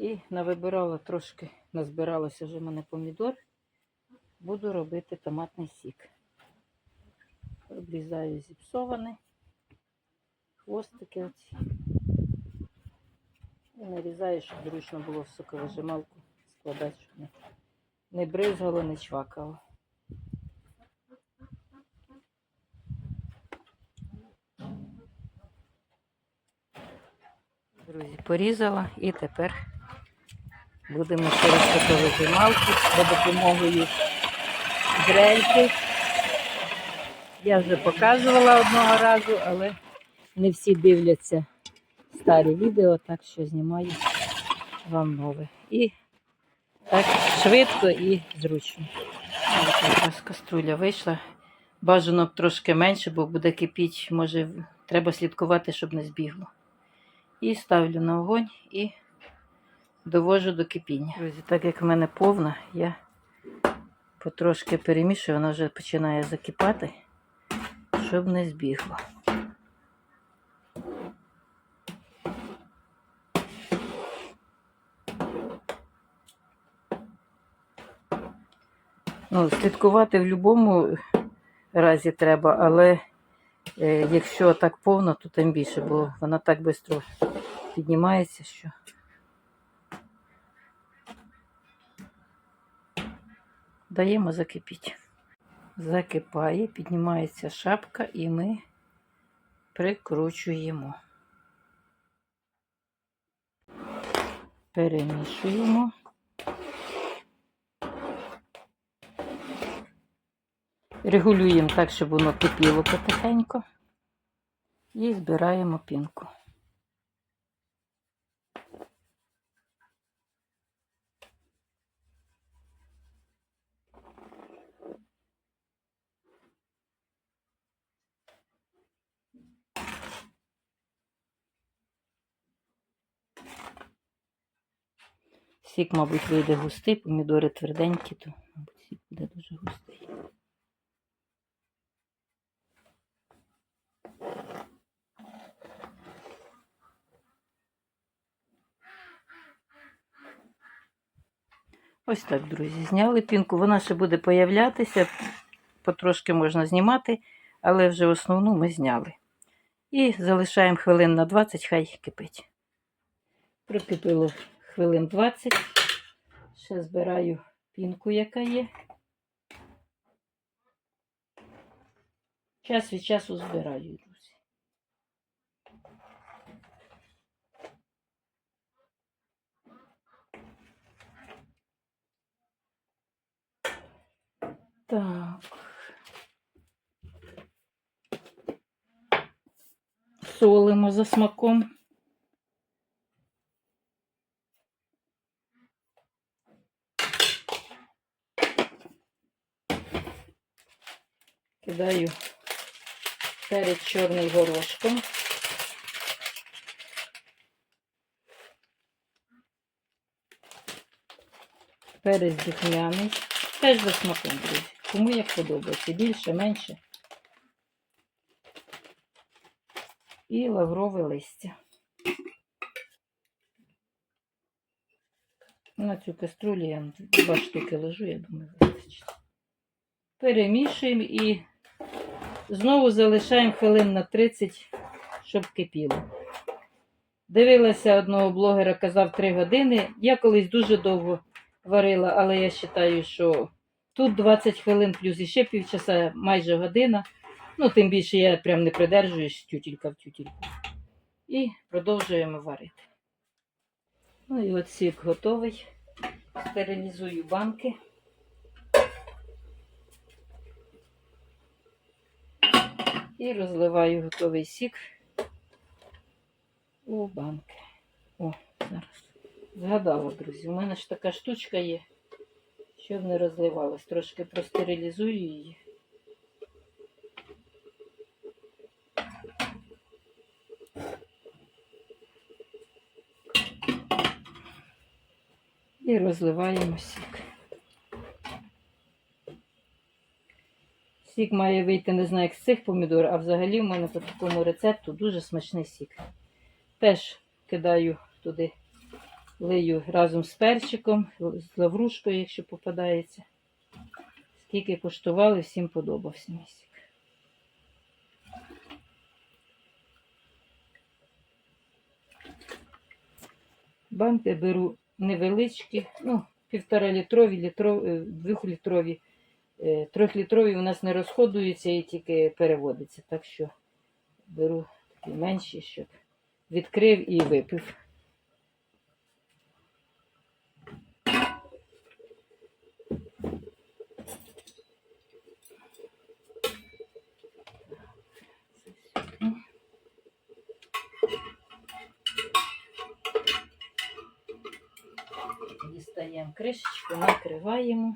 І навибирала трошки, назбиралося вже в мене помідор. Буду робити томатний сік. Обрізаю зіпсований, хвостики оці. І нарізаю, щоб зручно було в соковижималку складати, щоб не, бризгало, не чвакало. Друзі, порізала і тепер будемо ще через соковижималку за допомогою дрельки. Я вже показувала одного разу, але не всі дивляться старі відео, так що знімаю вам нове. І так швидко і зручно. Ось якраз каструля вийшла. Бажано б трошки менше, бо буде кипіть, може, треба слідкувати, щоб не збігло. І ставлю на огонь і довожу до кипіння. Друзі, так як в мене повна, я потрошки перемішую, вона вже починає закипати, щоб не збігло. Ну, слідкувати в будь-якому разі треба, але е, якщо так повно, то тим більше, бо вона так швидко піднімається, що. Даємо закипіти. Закипає, піднімається шапка і ми прикручуємо. Перемішуємо. Регулюємо так, щоб воно кипіло потихеньку. І збираємо пінку. Сік, мабуть, вийде густий, помідори тверденькі, то, мабуть, сік буде дуже густий. Ось так, друзі, зняли пінку. Вона ще буде появлятися, потрошки можна знімати, але вже основну ми зняли. І залишаємо хвилин на 20, хай кипить. Прокипило хвилин 20. Ще збираю пінку, яка є. Час від часу збираю, друзі. Так. Солимо за смаком. Кидаю перед чорний горошком. Перець духмяний. Теж за смаком, друзі. Кому як подобається. Більше, менше. І лаврове листя. На цю каструлю я два штуки ложу, я думаю, вистачить. Перемішуємо і знову залишаємо хвилин на 30, щоб кипіло. Дивилася одного блогера, казав 3 години. Я колись дуже довго варила, але я вважаю, що тут 20 хвилин плюс іще півчаса, майже година. Ну, тим більше я прям не придержуюсь тютілька в тютільку. І продовжуємо варити. Ну і от сік готовий. Стерилізую банки. І розливаю готовий сік у банки. О, зараз. Згадала, друзі, у мене ж така штучка є, щоб не розливалась. Трошки простерилізую її. І розливаємо сік. Має вийти, не знаю, як з цих помідор, а взагалі в мене по такому рецепту дуже смачний сік. Теж кидаю туди Лию разом з перчиком, з лаврушкою, якщо попадається. Скільки коштували, всім подобався мій сік. Банки беру невеличкі, ну, півтора літрові, літро, е, двохлітрові. Е, Трьохлітрові у нас не розходуються і тільки переводиться. Так що беру такі менші, щоб відкрив і випив. Дістаємо кришечку, накриваємо.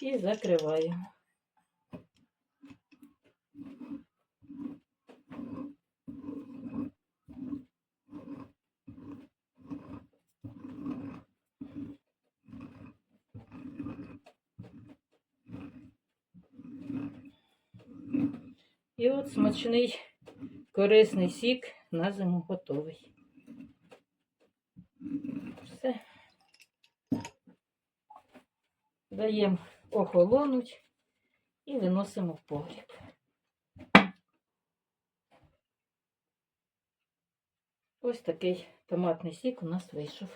І закриваємо. І от смачний корисний сік на зиму готовий. Все. Даємо охолонуть і виносимо в погріб. Ось такий томатний сік у нас вийшов.